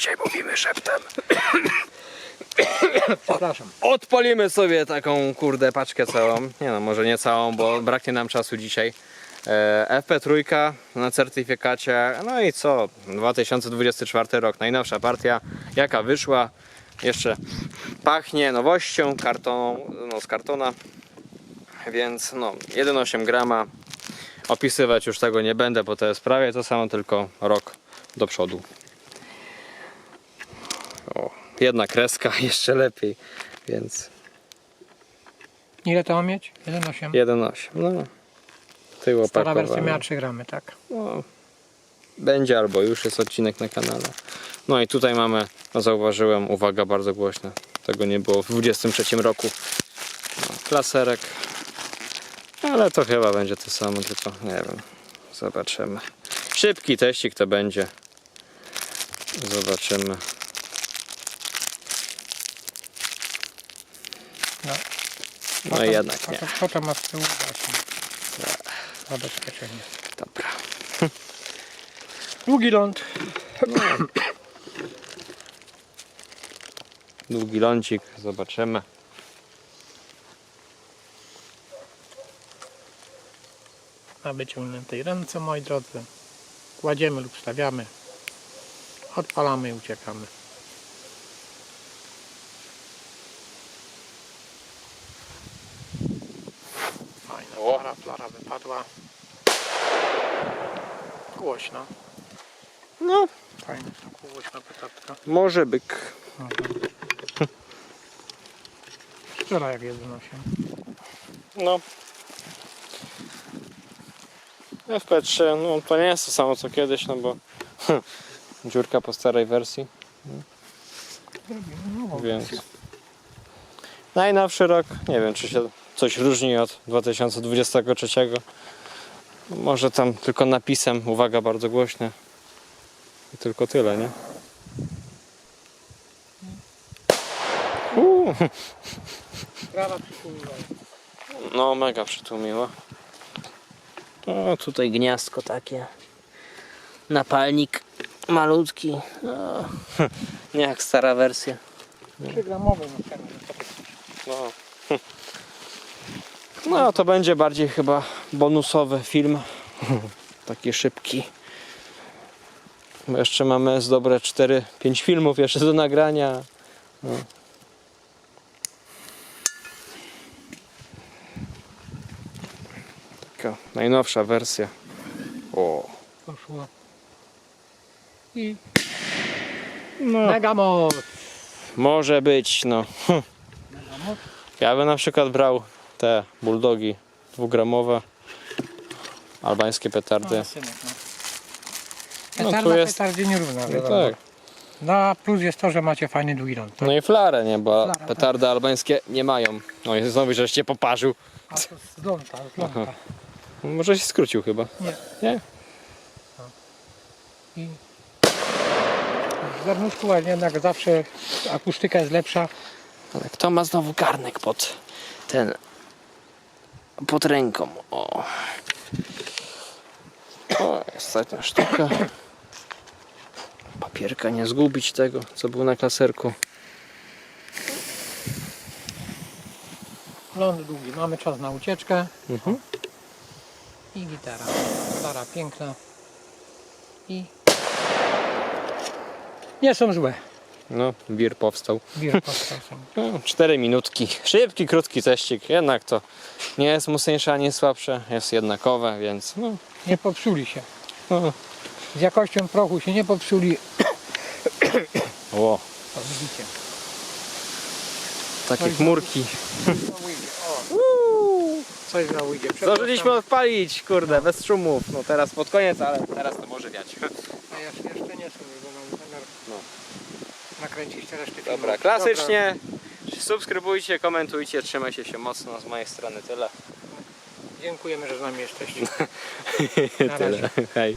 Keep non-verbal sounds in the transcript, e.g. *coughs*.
dzisiaj mówimy szeptem. *coughs* Przepraszam. Odpalimy sobie taką kurde paczkę całą. Nie no, może nie całą, bo braknie nam czasu dzisiaj. E, FP3 na certyfikacie. No i co? 2024 rok, najnowsza partia. Jaka wyszła? Jeszcze pachnie nowością, kartoną, no z kartona. Więc no, 1,8 grama. Opisywać już tego nie będę, bo to jest prawie to samo, tylko rok do przodu. Jedna kreska, *laughs* jeszcze lepiej. Więc Ile to ma mieć? 1,8. 1,8. No. Tył Stara wersja opakowany. miała 3 gramy, tak. No, będzie albo już jest odcinek na kanale. No i tutaj mamy, no zauważyłem, uwaga bardzo głośna. Tego nie było w 23 roku. No, klaserek. Ale to chyba będzie to samo, tylko nie wiem. Zobaczymy. Szybki teścik to będzie. Zobaczymy. No. No jednak nie. to, ma z tyłu właśnie? Zabezpieczenie. Dobra. Długi ląd. Długi lącik, zobaczymy. Na wyciągniętej ręce, moi drodzy. Kładziemy lub stawiamy. Odpalamy i uciekamy. Fajna O. flara, wypadła. Głośno. No, Fajna, głośna pytatka. może byk. Szczera jak 1,8. No. FP3, no to nie jest to samo co kiedyś, no bo dziurka po starej wersji, No, więc najnowszy rok, nie wiem czy się coś różni od 2023. Może tam tylko napisem, uwaga bardzo głośne. I tylko tyle, nie? Uuu, Prawa przypływa. no mega przytłumiło. O, tutaj gniazdko takie. Napalnik malutki. O, *laughs* nie jak stara wersja. 3 gramowy na cenę. No. *laughs* no to będzie bardziej chyba bonusowy film. *laughs* Taki szybki. Bo jeszcze mamy z dobre 4-5 filmów jeszcze do nagrania. No. Taka najnowsza wersja. O. Poszło. I No. mega moc. Może być, no. Moc. Ja bym na przykład brał te bulldogi dwugramowe, albańskie petardy. No, no. No, Petarda tu jest- petardzie nie równa, No wiadomo. tak. No a plus jest to, że macie fajny długi ląd. Tak? No i flarę, nie? Bo Flara, petardy albańskie nie mają. No i znowu żeście poparzył. A to z ląda, z. Aha. Może się skrócił chyba. Nie. Nie? I w garnuszku ładnie, jednak zawsze akustyka jest lepsza. Ale kto ma znowu garnek pod ten... pod ręką? O. O, ostatnia sztuka. Papierka, nie zgubić tego, co było na klaserku. Ląd długi, mamy czas na ucieczkę. Mhm. I gitara. Stara, piękna. I nie są złe. No, wir powstał. Bir powstał są. *laughs* No, 4 minutki. Szybki, krótki teścik. Jednak to nie jest mocniejsze ani słabsze. Jest jednakowe, więc no, Nie popsuli się. no. Z jakością prochu się nie popsuli. O, O, widzicie. takie chmurki. Coś za ujdzie. Zdążyliśmy odpalić, kurde, bez szumów. No teraz pod koniec, ale teraz to może wiać. A jeszcze, jeszcze nie są, bo mam zamiar No. Nakręcić te reszty Dobra, klasycznie. Subskrybujcie, komentujcie, trzymajcie się mocno. Z mojej strony tyle. Dziękujemy, że z nami jesteście. *laughs* Na razie. Hej.